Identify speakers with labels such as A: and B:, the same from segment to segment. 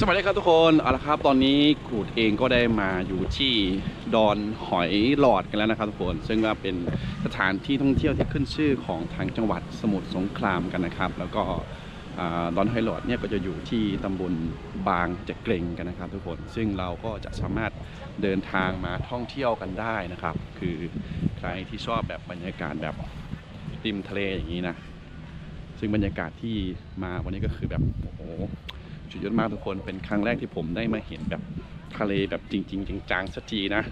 A: สวัสดีครับทุกคนเอาละครับตอนนี้ขูดเองก็ได้มาอยู่ที่ดอนหอยหลอดกันแล้วนะครับทุกคน ซึ่งก็เป็นสถานที่ท่องเที่ยวที่ขึ้นชื่อของทางจังหวัดสมุทรสงครามกันนะครับ แล้วก็ดอนหอยหลอดเนี่ยก็จะอยู่ที่ตำบลบางจะเกรงกันนะครับ ทุกคนซึ่งเราก็จะสามารถเดินทางมาท่องเที่ยวกันได้นะครับ คือใครที่ชอบแบบบรรยากาศแบบริมทะเลอย่างนี้นะซึ่งบรรยากาศที่มาวันนี้ก็คือแบบโอ้โห สุดยอดมากทุกคนเป็นครั้งแรกที่ผมได้มาเห็นแบบทะเลแบบจริง ๆจังๆสักทีนะ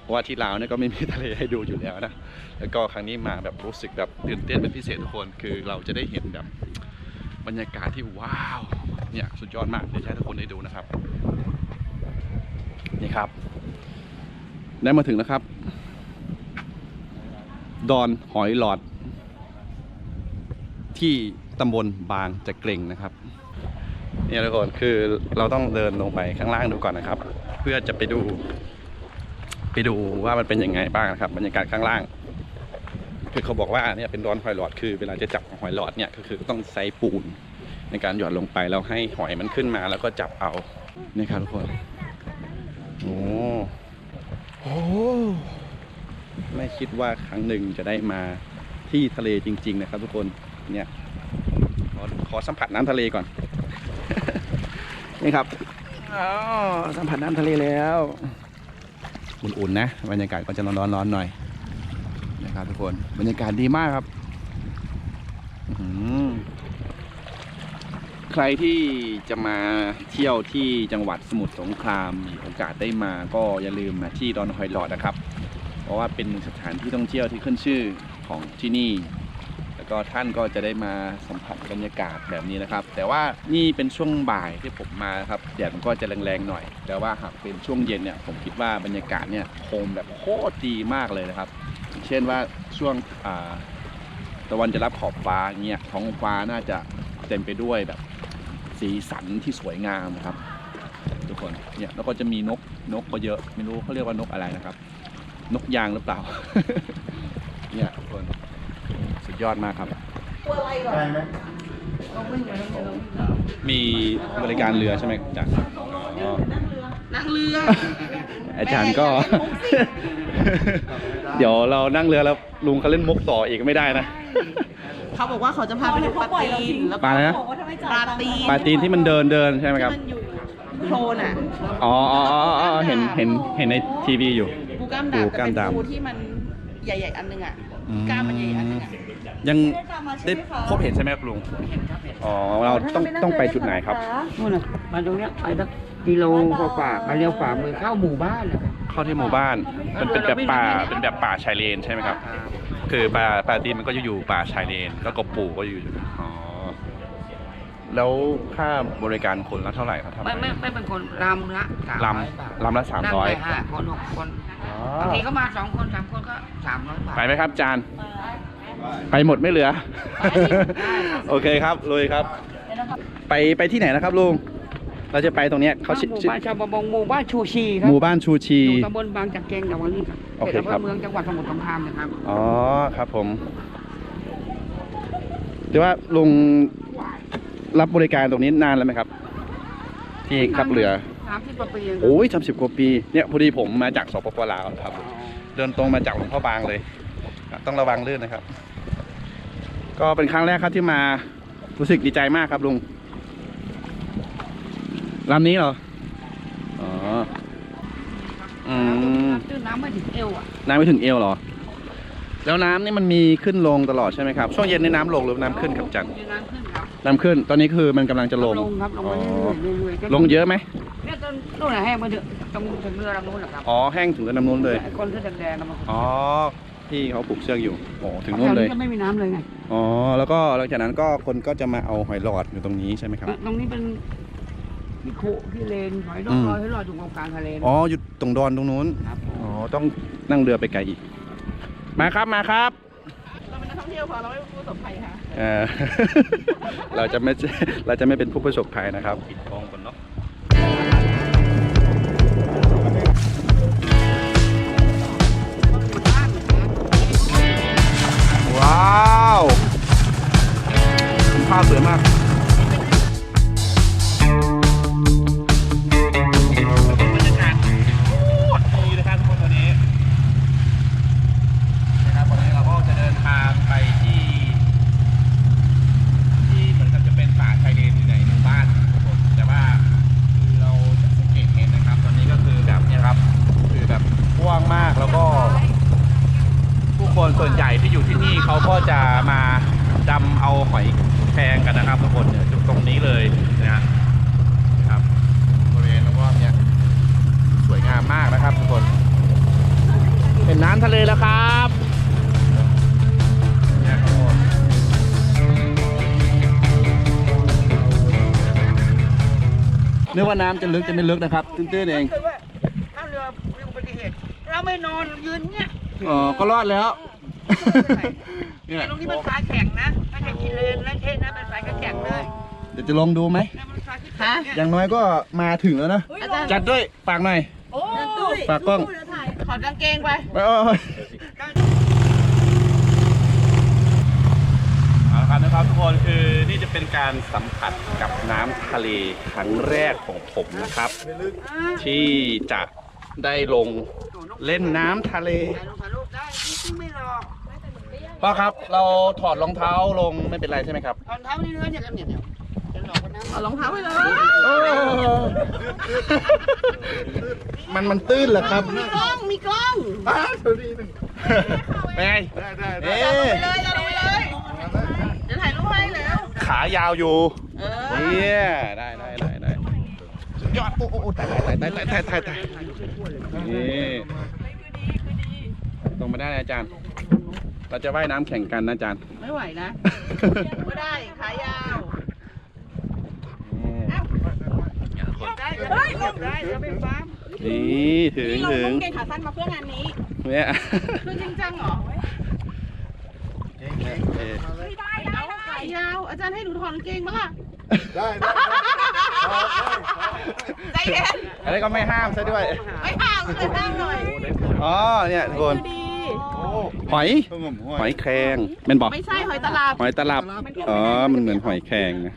A: เพราะว่าที่ลาวเนี่ยก็ไม่มีทะเลให้ดูอยู่แล้วนะแล้วก็ครั้งนี้มาแบบรู้สึกแบบตื่นเต้นเป็นพิเศษทุกคนคือเราจะได้เห็นแบบบรรยากาศที่ว้าวเนี่ยสุดยอดมากเดี๋ยวให้ทุกคนได้ดูนะครับนี่ครับ ได้มาถึงแล้วครับ ดอนหอยหลอด ที่ตำบลบางจะเกร็งนะครับ เนี่ยทุกคนคือเราต้องเดินลงไปข้างล่างดูก่อนนะครับ เพื่อจะไปดู ไปดูว่ามันเป็นยังไงบ้างนะครับบรรยากาศข้างล่าง คือเขาบอกว่าเนี่ยเป็นดอนหอยหลอดคือเวลาจะจับหอยหลอดเนี่ยก็คือต้องใช้ปูนในการหยอดลงไปแล้วให้หอยมันขึ้นมาแล้วก็จับเอานี่ครับทุกคนโอ้โหไม่คิดว่าครั้งหนึ่งจะได้มาที่ทะเลจริง ๆ นะครับ ทุกคนเนี่ยขอขอสัมผัสน้ำทะเลก่อน นี่ครับสัมผัสน้ำทะเลแล้วอุ่นๆนะบรรยากาศก็จะร้อนๆหน่อยนะครับทุกคนบรรยากาศดีมากครับใครที่จะมาเที่ยวที่จังหวัดสมุทรสงครามมีโอกาสได้มาก็อย่าลืมมาที่ดอนหอยหลอดนะครับ เพราะว่าเป็นสถานที่ท่องเที่ยวที่ขึ้นชื่อของที่นี่ ก็ท่านก็จะได้มาสัมผัสบรรยากาศแบบนี้นะครับ แต่ว่านี่เป็นช่วงบ่ายที่ผมมาครับแดดมันก็จะแรงๆหน่อย แต่ว่าหากเป็นช่วงเย็นเนี่ยผมคิดว่าบรรยากาศเนี่ยโคมแบบโคตรดีมากเลยนะครับ เช่นว่าช่วงตะวันจะรับขอบฟ้าเงี้ยท้องฟ้าน่าจะเต็มไปด้วยแบบสีสันที่สวยงามนะครับ ทุกคนเนี่ยแล้วก็จะมีนกนกก็เยอะไม่รู้เขาเรียกว่านกอะไรนะครับ นกยางหรือเปล่า เนี่ยทุกคน ยอดมากครับมีบริการเรือใช่ไหมอาจารย์อ๋อ
B: นั่งเรือ
A: อาจารย์ก็ เดี๋ยวเรานั่งเรือแล้วลุงเขาเล่นมุกต่ออีกไม่ได้นะ
B: เขาบอกว่าเขาจะพาไปดูปลาตีนแล้ว
A: ปลาอะไรนะ
B: ปลาตีน
A: ปลาตีนที่มันเดินเดินใช่ไหมครับ
B: ที่มันอยู่โคลนอะ
A: อ๋ออ๋ออ๋ออ๋อเห็นเห็นเห็นในทีวีอยู่
B: ปูกล้าม
A: ปู
B: ดำ
A: กล้าม
B: แต่เป็น
A: ดำ
B: ปูที่มันใหญ่ๆอันนึงอะ
A: อืม
B: กล้ามมันใหญ่ๆอันนึงอะ
A: ยังได้พบเห็นใช่ไหมครับลุงอ๋อเราต้องต้องไปจุดไหนครับ
C: นู่นน่ะมาตรงเนี้ยไปสักกิโลกว่าๆมาเลี้ยวฝ่ามือเข้าหมู่บ้านเลย
A: เข้าที่หมู่บ้านมันเป็นแบบป่าเป็นแบบป่าชายเลนใช่ไหมครับ คือปลาปลาตีนมันก็จะอยู่ป่าชายเลนแล้วก็ปู่ก็อยู่อ๋อแล้วค่าบริการคนละเท่าไหร่ครับทำ
C: ไม่ไม่ไม่เป็นคนลำละสาม
A: ล
C: ร้อยบาทำ
A: ลำละสามร้อย
C: นั่งได้ห้าคนหกคนบางทีก็มาสองคนสามคนก็สามร้อยบาท
A: ไปไหมครับจาน ไป หมดไม่เหลือ
C: ไปได้ครับ
A: โอเคครับลุยครับ ไปไปที่ไหนนะครับลุง เราจะไปตรงเนี้ยเขา
C: ห
A: ชื่อ
C: มู่
A: ชื่อ
C: บ้านชาวประมงหมู่บ้านชูชีครั
A: หมู่บ้านชูชี
C: อยู่ตำบลบางจักเกงจังหวัดนี้ครับ
A: โอเค
C: เขตอำเภ
A: ครั
C: อบเมืองจังหวัดสมุทรสงครามนะครับ
A: อ๋อครับผมแต่ว่าลุงรับบริการตรงนี้นานแล้วไหมครับ ที่ขับเรือ
C: สามสิบกว่าปีเองครับ
A: โอ้ยสามสิบกว่าปีเนี่ยพอดีผมมาจากสปปลาวครับ เดินตรงมาจากหลวงพ่อบางเลย ต้องระวังลื่นนะครับ ก็เป็นครั้งแรกครับที่มารู้สึกดีใจมากครับลุงลำนี้เหรอ อ๋อ อืม
C: ตื้นน้ำไม่ถึงเอวอะ
A: น้ำไม่ถึงเอวเหรอ แล้วน้ำนี่มันมีขึ้นลงตลอดใช่ไหมครับ ช่วงเย็นในน้ำลงหรือน้ำขึ้นครับจัน
C: มีน้ำขึ้นครับ
A: น้ำขึ้น ตอนนี้คือมันกำลังจะลง
C: ลงครับ ลง
A: อ๋
C: มา
A: อ
C: เรื่อยๆเรื่อยๆ
A: ลงเยอะไหม
C: เนี่ยต้นนู่นน่ะแห้งมาเถอะตรงถึงเรือลำนู้นแหละครับ
A: อ๋อ แห้งถึงกับน้ำนู้นเลย
C: ไอ้คนเสื้อแดงๆน่ะมัน
A: อ๋อ ที่เขาผูกเชือกอยู่โอ้ถึงนู้นเลย
C: แถวก็ไม่มีน้ำเลยไง
A: อ๋อ แล้วก็หลังจากนั้นก็คนก็จะมาเอาหอยหลอดอยู่ตรงนี้ใช่ไหมครับ
C: ตรงนี้เป็นที่โคที่เลนหอยดอ
A: อื
C: ง
A: ม
C: ลอยให้ลอยอยู่ตรงกลางทะเลนะ
A: อ๋ออยู่ตรงดอนตรงนู้น
C: ครับผม
A: อ๋อ ต้องนั่งเรือไปไกลอีก มาครับ มาครับ
B: เราเป็นนักท่องเที่ยวพอเราไม่เป็นผู้ประสบภัยค่ะ
A: เออเราจะไม่ เราจะไม่เป็นผู้ประสบภัยนะครับ ปิดกองก่อนเนาะ ว้าวภาพสวยมาก นึกว่าน้ำจะลึกจะไม่ลึกนะครับ ตื้นๆเอง
C: เกิดว่าถ้าเรือมีอุบัติเหตุเราไม่นอนยืนเนี่ย
A: อ๋อก็รอดแล้วเนี่ย
C: ตรงนี้มันทรายแข็งนะไม่ใช่กิเลนและเทศนะเป็นทรายแข็งเลย
A: เดี๋ยวจะลองดูไหม
C: เนี่ยมันทรายที่
B: ฮะ
A: อย่างน้อยก็มาถึงแล้วนะ
B: อาจารย์
A: จัดด้วยฝากหน่อย
B: โอ้
A: ฝากกล้อง
B: ถอดกางเกงไป
A: ไปเอาเอาละครับ นะครับทุกคนคือนี่จะเป็นการสัมผัสกับน้ำทะเลครั้งแรกของผมนะครับ ที่จะได้ลงเล่นน้ำทะเล
C: ถ่ายรูปถ่ายรูปได้จริงๆไม่หรอก
A: พ่อครับเราถอดรองเท้าลงไม่เป็นไรใช่ไหมครับ
C: ตอนเท้านี่เนื้อเนี่ยกันเนี่ยเดี๋ยวจะหลอกกันนะ
B: เอารองเท้าไปเลย
A: มันมันตื้นเหรอครับ
B: มีกล้อง มีกล้อง
A: เป็นไงเอ๊
B: เอาลงะไปเลยเอาลงไปเลยเดี๋ยว ถ่ายรูปให้แล้ว
A: ขายาวอยู่
B: เออ
A: เนี่ยได้ได้ได้ได้สุดยอดโอ้โอ้โอ้ตายตายตายตายตายตายตายนี่ตรงมาได้เลยอาจารย์ เราจะว่ายน้ำแข่งกันนะอาจารย์
B: ไม่ไหวนะ ไม่ได้ ขายาว
C: ได้ได้ได้จะไม่ฟัง
A: นี่ถึง
B: นี่เรา
A: ถึง
B: ต้องเกงขาสั้นมาเพื่องานนี้
A: เนี่ย
B: คือจริงจังเหรอ
A: เอ๊ะ
B: ไม่ได้เอาขายาว อาจารย์ให้หนูถอดกางเกงมาล่ะ
D: ได้ได้ได้
B: ใจเย็น
A: อะไรก็ไม่ห้ามซะด้วย
B: ไม่ห่างเลยห้ามหน่อย
A: อ๋อ เนี่ยทุกคน
B: ดี
A: หอย
D: ขนมห้
A: ห
D: ว
A: อยยแครงเป็นบอก
B: ไม่ใช่หอยตลับ
A: หอยตลับ อ๋อ มันเหมือนหอยแครงนะ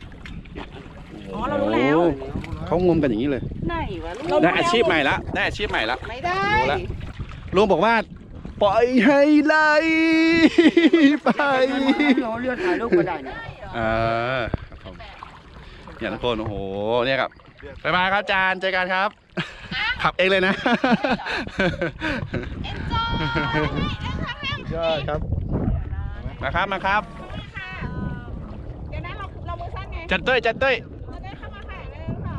B: อ๋อ เรารู้แล้ว
A: โอ้เขางมกันอย่างนี้เลย
B: ไหนวะลูก
A: ได้อาชีพใหม่ละ ได้อาชีพใหม่ละ
B: ไม่ได้
A: รู้แล้วลุงบอกว่า ปล่อยให้ไหลไป
C: เราเลือดถ่ายรูปก็ได้เนี่ย
A: เออครับผมเนี่ยทุกคนโอ้โหเนี่ยครับบ๊ายบายครับอาจารย์เจอกันครับ ขับเองเลยนะยอดครับมาครับมาครับ
B: เดี๋ยวนะเราเรามือสั้นไง
A: จัดเต้ยจัดเต้ย
B: เราได้เข้ามาถ่ายได้หรือเปล่า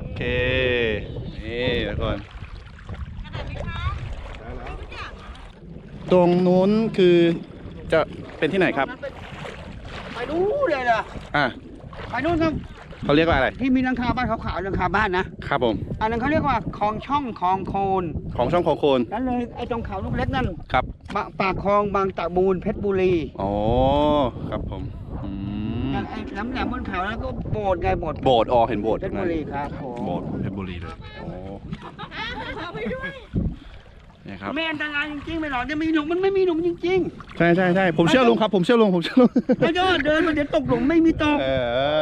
A: โอเคนี่ทุกคน ตรงนู้นคือจะเป็นที่ไหนครับ
C: ไปดูเลยนะ
A: อะ
C: ไปนู่นครับ
A: เขาเรียกว่าอะไร
C: ที่มีหลังคาบ้านขาวๆหลังคาบ้านนะครับ
A: ผม
C: อันนั้นเขาเรียกว่าคลองช่องคลองโคน
A: ของช่องของโคน
C: นั่นเลยไอ้ตรงเขาลูกเล็กนั่น
A: ครับ
C: ปะปากคลองบางตะบูนเพชรบุรี
A: อ๋อครับผมอืม
C: ไอ้แหลมๆบนเขาแล้วก็โบสถ์ไงโบสถ์
A: โบสถ์อ๋อเห็นโบสถ์
C: เพชรบุรีครับผม
A: โบสถ์เพชรบุรีเลยโอ้เนี่ยครับ
C: ไม่อันตรายจริงๆไม่หรอกจะมีหลุมมันไม่มีหลุมจริง
A: ใช่ใช่ใช่ผมเชื่อลุงครับผมเชื่อลุงผมเชื่อลุง
C: ๆแล้วก็เดินมาเดี๋ยวตกหลุมไม่มีตก
A: เอ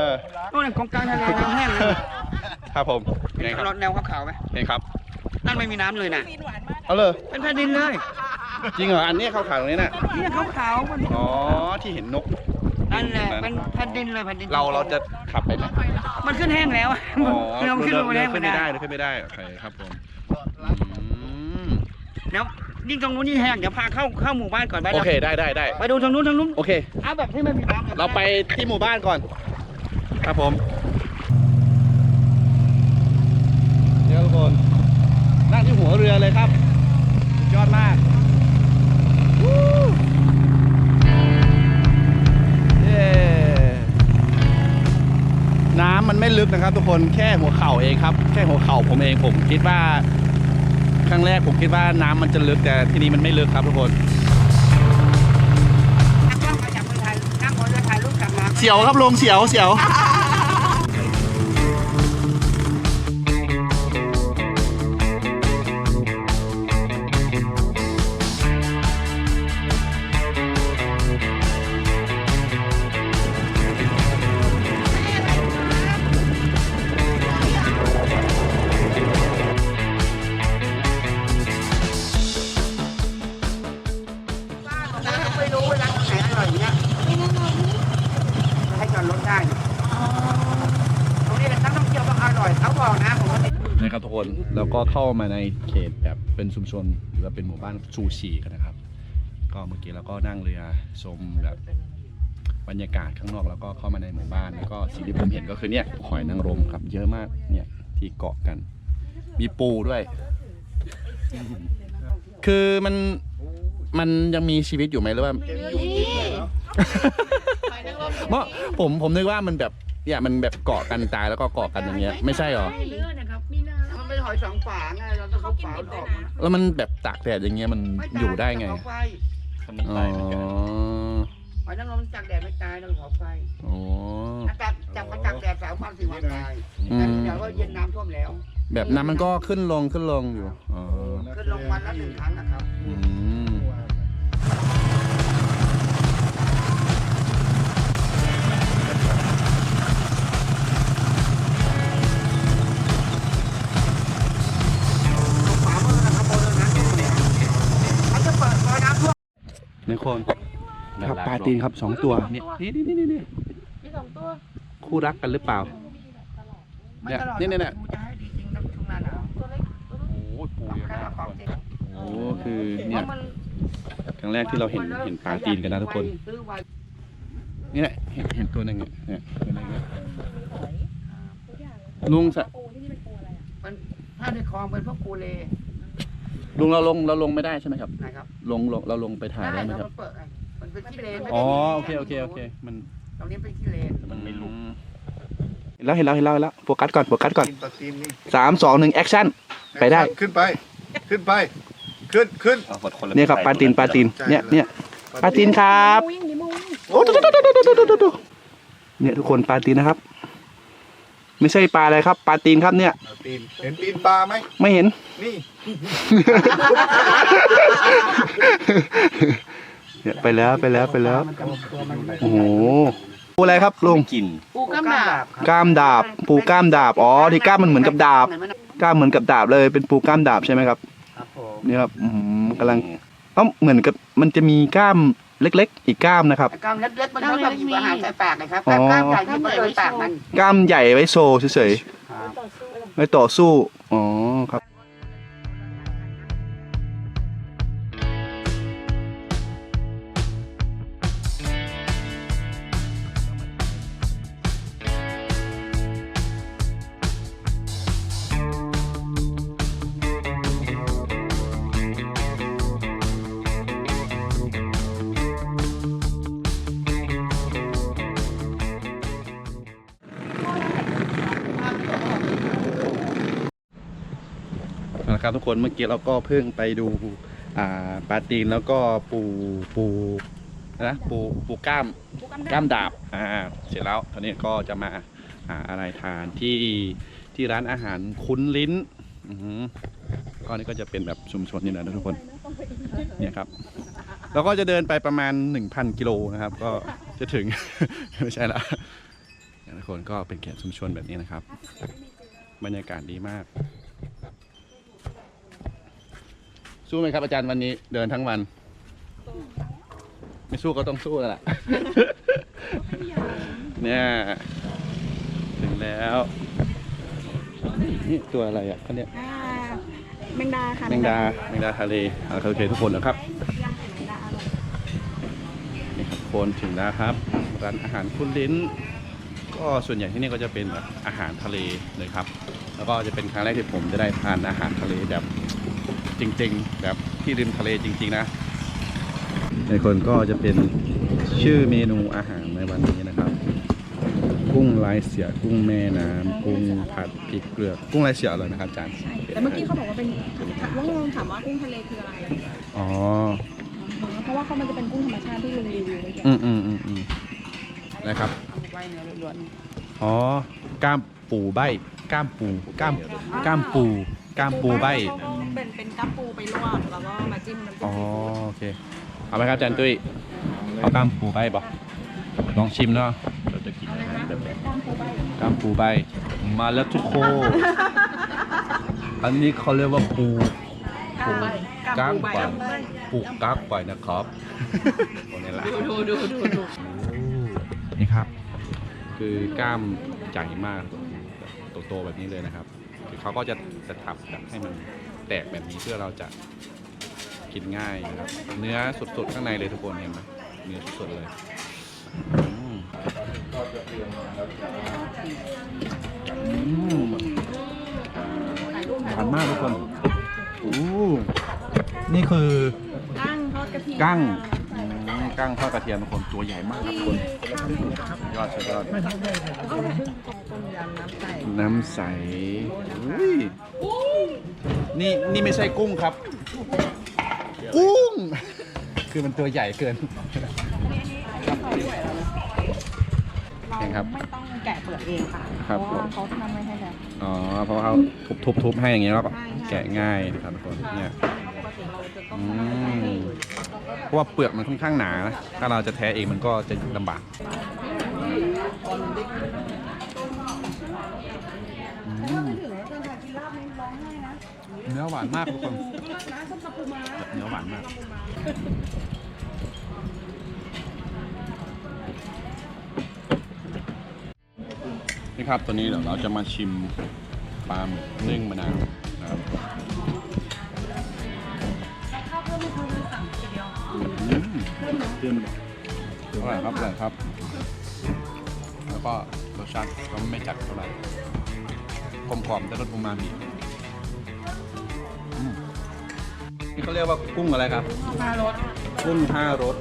A: อ
C: ก็เลยของกลางทะเลน้ำแห้งเลย
A: ครับผมไงค
C: ร
A: รับ
C: ถแนวขาวๆไหม
A: ไงครับ
C: นั่นไม่มีน้ำเลยนะ
A: เอาเลย
C: เป็นแผ่นดินเลย
A: จริงเหรออันนี้ขาวๆตรงนี้น่ะ
C: เนี่ยขาวๆมัน
A: อ๋อที่เห็นนก
C: นั่นแหละเป็นแผ่นดินเลยแผ่นดิน
A: เราเราจะขับไปไหน
C: มันขึ้นแห้งแล้วอะ
A: อ๋อ
C: เราขึ้นลง
A: เดิ
C: แห้ง
A: ขึ้
C: ไม่
A: นไม่ได้
C: ได้
A: เดินขึ้นไม่ได้โอเคครับผมอืม
C: แล้วยิ่งตรงนู้นยิ่งแห้งเดี๋ยวพาเข้าเข้าหมู่บ้านก่อนไป
A: โอเคได้ได้ได้
C: ไปดูทางนู้นทางนู้น
A: โอเค
C: เอาแบบที่ไม่มีน้ำ
A: เราไปที่หมู่บ้านก่อน ครับผมเดี๋ยวทุกคนนั่งที่หัวเรือเลยครับสุดยอดมากวู้เย้น้ำมันไม่ลึกนะครับ ทุกคนแค่หัวเข่าเองครับ แค่หัวเข่าผมเองผมคิดว่าค รั้งแรกผมคิดว่าน้ำมันจะลึกแต่ที่นี่มันไม่ลึกครับทุกคน
C: นักกล้องมาจากเมืองไทยนั่งบนเรือถ่ายรูปกลับมา
A: เสียวครับลงเสียวเสียว
C: ก็เข้ามา
A: ในเขตแบบเป็นชุมชนหรือว่าเป็นหมู่บ้านชูชีกันนะครับ ก็เมื่อกี้เราก็นั่งเรือชมแบบบรรยากาศข้างนอกแล้วก็เข้ามาในหมู่บ้านแล้วก็สิ่งที่ผมเห็นก็คือเนี่ยหอยนางรมครับเยอะมากเนี่ยที่เกาะกัน มีปูด้วย คือมันมันยังมีชีวิตอยู่ไหมหรือว่า เพราะผมผมนึกว่ามันแบบเนี่ยมันแบบเกาะกันตายแล้วก็เกาะกันอย่างเงี้ยไม่ใช่หรอ
B: เลือดนะครับมีนา
C: มันเป็น หอยสองฝาไงเราต้อง
B: เขา
C: เอา
B: กิน
C: ฝา
B: ดิบ
C: อ
B: ด้ว
C: อยก
B: นะ
A: แล้วมันแบบตากแดดอย่างเงี้ยมัน
C: ม่ตา
A: อยู่ได้ไง
C: ต้องเผาไฟ
A: อ๋อ
C: หอยนางรมจากแดดไม่ตายต้องเผาไฟ
A: โอ้
C: อากาศจับมาจากแดดสามวันสี่วันตาย
A: อื
C: แต่
A: ม
C: เดี๋ยวก็เย็นน้ำท่วมแล้ว
A: แบบน้ำมันก็ขึ้นลงขึ้นลงอยู่อ๋อ
C: ขึ้นลงวันละหนึ่งครั้งนะครับ
A: อืม
C: คน
A: ครับปลาตีนครับสองตัวเนี่ยนี่นี่นี่นี่
B: มีสองตัว
A: คู่รักกันหรือเปล่า
C: ไม่
A: เนี่ย
C: ตลอด
A: เนี่ยเนี่ยเนี่ย
C: กูจะให้ดีจริงนะช่วงหน้าหนาว
B: ตัวเล็ก
A: โอ้ยปูเยอะ
C: แค่
A: มาก
C: เราของจริง
A: โอ้คือเนี่ย
C: พราะมัน
A: ครั้งแรกที่เราเห็นเห็นปลาตีนกันนะทุกคน
C: ซื้อไว้
A: นี่แหละเห็นเห็นตัวหนึ่งเนี่ยเนี่ยตัวหนึ่งเนี่ยลุงสะ
C: มันถ้าในคลองเป็นพวกกูเล
A: ลุงเราลงเราลงไม่ได้ใช่ไหมครับ
C: นะครับ
A: ลงลงเราลงไปถ่ายได้ไหมครับ
C: มันเปิดไงมันเป็นขี้เลน
A: อ๋อโอเคโอเคโอเค มัน
C: ตรงนี้เป็นขี้เลน
A: มันไม่ลุกเห็นแล้วเห็นแล้วเห็นแล้วเห็นแล้วโฟกัสก่อนโฟกัสก่อน
D: ตีนปลาตีนนี่
A: สามสองหนึ่งแอคชั่น ไปได้
D: ขึ้นไป ขึ้นไป ขึ้นขึ้น
A: เนี่ยครับปลาตีนปลาตีนเนี่ยเนี่ยปลาตีนครับ
B: มูวิ่งดิมูวิ่ง
A: โอ้ดูดูดูดูดูดูดูดูเนี่ยทุกคนปลาตีนนะครับ ไม่ใช่ปลาอะไรครับ ปลาตีนครับเนี่ย
D: ปลาตีนเห็นตีนปลาไหม
A: ไม่เห็น
D: นี่
A: เนี่ยไปแล้วไปแล้วไปแล้ว
C: มันจะตัวมันไม่
A: โอ้โหปูอะไรครับลุง
B: ปูกล้ามดาบ
A: กล้ามดาบ ปูกล้ามดาบ อ๋อ ที่กล้ามมันเหมือนกับดาบกล้ามเหมือนกับดาบเลย เป็นปูกล้ามดาบใช่ไหมครับ
C: ครับผม
A: นี่ครับอืมกำลังเอ้าเหมือนกับมันจะมีกล้าม เล็กๆ อีกกล้ามนะครับ
C: กล้ามเล็กๆมันต้องแบบอาหารใส่ปากนะครับ
A: อ๋อ
C: แต่กล้ามใหญ่ที่มันโดนปากมัน
A: กล้ามใหญ่ไว้โชว์เฉย
C: ครับ
A: ๆไว้ต่อสู้ อ๋อครับ นะครับทุกคนเมื่อกี้เราก็เพิ่งไปดูอ่าปลาตีนแล้วก็ปูปูนะปูปูกล้าม
B: ปูกล้าม
A: ก
B: ดา
A: ล้า
B: บ
A: มดาบอ่าเสร็จแล้วตอนนี้ก็จะมาหาอะไรทานที่ที่ร้านอาหารคุ้นลิ้นอือหือก็นี่ก็จะเป็นแบบชุมชนนี่แหละนะทุกคนเนี่ยครับเราก็จะเดินไปประมาณ 1,000 กิโลนะครับ ก็จะถึง ไม่ใช่ละเนี่ยทุกคนก็เป็นเขตชุมชนแบบนี้นะครับ บรรยากาศดีมาก สู้ไหมครับอาจารย์วันนี้เดินทั้งวัน ไม่สู้ก็ต้องสู้แล้วล่ะ เนี่ยถึงแล้วนี่ตัวอะไรอะเขาเนี่ย
B: อ่าแมงดาค่ะ
A: แมงดาแมงดาทะเลเอาโอเคทุกคนนะครับนี่ครับคนถึงแล้วครับ ร้านอาหารคุณลิ้น ก็ส่วนใหญ่ที่นี่ก็จะเป็นแบบอาหารทะเลเลยครับ แล้วก็จะเป็นครั้งแรกที่ผมจะได้ทานอาหารทะเลแบบ จริง ๆ แบบที่ริมทะเลจริง ๆ นะในคนก็จะเป็นชื่อเมนูอาหารในวันนี้นะครับ กุ้งลายเสือกุ้งแม่น้ำกุ้งผัดพริกเกลือกุ้งลายเสืออร่อยนะครับอาจารย์
B: แต่เมื่อกี้เขาบอกว่าเป็นลุงลองถามว่ากุ้งทะเลคืออะไร
A: อ๋อ
B: เพราะว่าเขามันจะเป็นกุ้งธรรมชาติที่ลุงรีวิวเมื่อกี้
A: อืมอืมอืมอืมนะครับ
C: ไว้เนื้อล้วน
A: อ๋อก้ามปูใบก้ามปูก้ามก้ามปูก้ามปูใบ
B: เขาก็เป็นเป็นกล้ามปูไปลวกแล้วก็มาจิ้มน้ำจิ้
A: อ๋อ
B: ม
A: โอเค เอาไหมครับอาจารย์ตุ้ยเอาก้ามปูใบบอกลองชิมเนาะเราจะกินอาหารแบบไหนก้ามปูใบมาแล้วทุกคนอันนี้เขาเรียกว่าปู
B: กล้ามใบ
A: ก้าม
B: ใบ
A: ใบปูกักไปนะครับโอ้นี่แหละ
B: ดูดูดูดู
A: นี่ครับ คือกล้ามใหญ่มากโตๆแบบนี้เลยนะครับ คือเขาก็จะจะทับแบบให้มัน แตกแบบนี้เพื่อเราจะกินง่ายนะครับ เนื้อสดๆข้างในเลยทุกคนเห็นไหมเนื้อสดๆเลยอืมอืมหวานมากทุกคนอู้นี่คือ
B: กั้งทอดกระเทียม
A: กั้งอืมกั้งทอดกระเทียมทุกคนตัวใหญ่มากครับทุกคนยอดสุดยอดน้ำใสอุ้ย นี่นี่ไม่ใช่กุ้งครับ กุ้ง คือมันตัวใหญ่เกินเองครับ
B: ไม่ต้องแกะเปลือกเองค่ะ
A: ครับ
B: เพราะว่าเขาทำไว้ให้แล้ว
A: อ๋อ เพราะว่าเขาทุบทุบทุบให้อย่างเงี้ยแล้วก็แกะง่ายนะครับทุกคนเนี่ย
B: ปกติเราจะต้อง
A: อืมเพราะว่าเปลือกมันค่อนข้างหนานะถ้าเราจะแท้เองมันก็จะลำบากอืมเนื้ อหวานมากทุกคนเนื้อหวานมาก นี่ครับ ตัวนี้เดี๋ยวเราจะมาชิมปลาหมึกนึ่งมะนาวนะครับอืมอร่อยครับอร่อยครับ แล้วก็รสชาติก็ไม่จัดเท่าไหร่กลมกล่อมแต่รสอูมามิอืม เขาเรียกว่ากุ้งอะไรครับ
B: มารถ
A: กุ้งห้ารส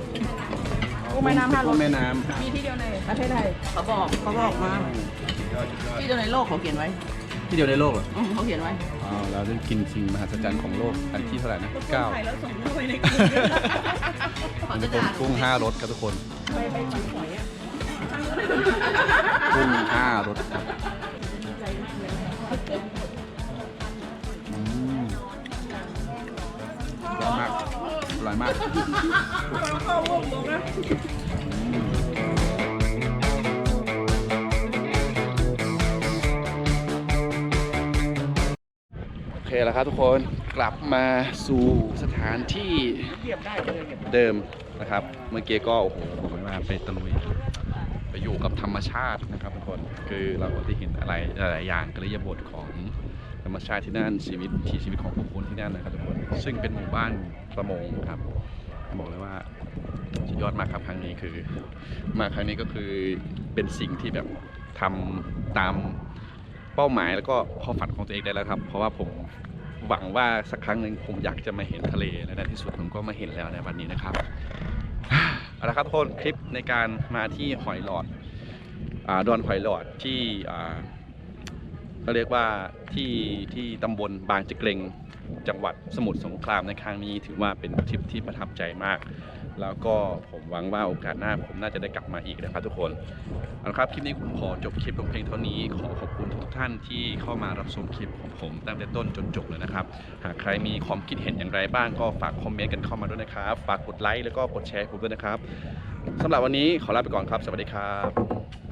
B: กุ้งแม่น้ำห้ารส
A: กุ้งแม่น้
B: มีที่เดียวในประเทศไทยเขาบอกเขาบอกมาำที่เดียวในโลกเขาเขียนไว้
A: ที่เดียวในโลกเหรอ
B: อืมเขาเขียนไว้
A: อ๋อเราได้กินสิ่งมหัศจรรย์ของโลกอันที่เท่าไหร่นะเก้า
B: ถ่ายแล้วส่งเข้าไปในกลุ่มเขา
A: อัน
B: จะ
A: นี้เป็น
B: ด่า
A: กุ้งห้ารสครับทุกคน
B: ไปไปฝันหอยอะ
A: กุ้งห้ารสครับอื ร่อยมาก อร่อยมากอืมโอเคแล้วครับทุกคน กลับมาสู่สถานที่เดิมนะครับ เมื่อกี้ก็โอ้โหบอกเลยว่าไปตะลุย ไปอยู่กับธรรมชาตินะครับทุกคน คือเราได้เห็นอะไรหลายๆอย่างกริยาบทของ ธรรมชาติที่นั่นชีวิตที่ชีวิตของผู้คนที่นั่นนะครับทุกคนซึ่งเป็นหมู่บ้านประมงครับบอกเลยว่าสุดยอดมากครับครั้งนี้คือ มาครั้งนี้ก็คือเป็นสิ่งที่แบบทำตามเป้าหมายแล้วก็ความฝันของตัวเองได้แล้วครับ เพราะว่าผมหวังว่าสักครั้งหนึ่งผมอยากจะมาเห็นทะเลและในที่สุดผมก็มาเห็นแล้วในวันนี้นะครับเอาละครับทุกคนคลิปในการมาที่หอยหลอดอดอนหอยหลอดที่ อ่าก็เรียกว่าที่ที่ตำบลบางจะเกรงจังหวัดสมุทรสงครามในครั้งนี้ ถือว่าเป็นทริปที่ประทับใจมาก แล้วก็ผมหวังว่าโอกาสหน้าผมน่าจะได้กลับมาอีกนะครับทุกคนเอาละครับคลิปนี้ผมขอจบคลิปลงเพียงเท่านี้ ขอขอบคุณทุกท่านที่เข้ามารับชมคลิปของผมตั้งแต่ต้นจนจบเลยนะครับหากใครมีความคิดเห็นอย่างไรบ้างก็ฝากคอมเมนต์กันเข้ามาด้วยนะครับฝากกดไลค์แล้วก็กดแชร์ผมด้วยนะครับสำหรับวันนี้ขอลาไปก่อนครับ สวัสดีครับ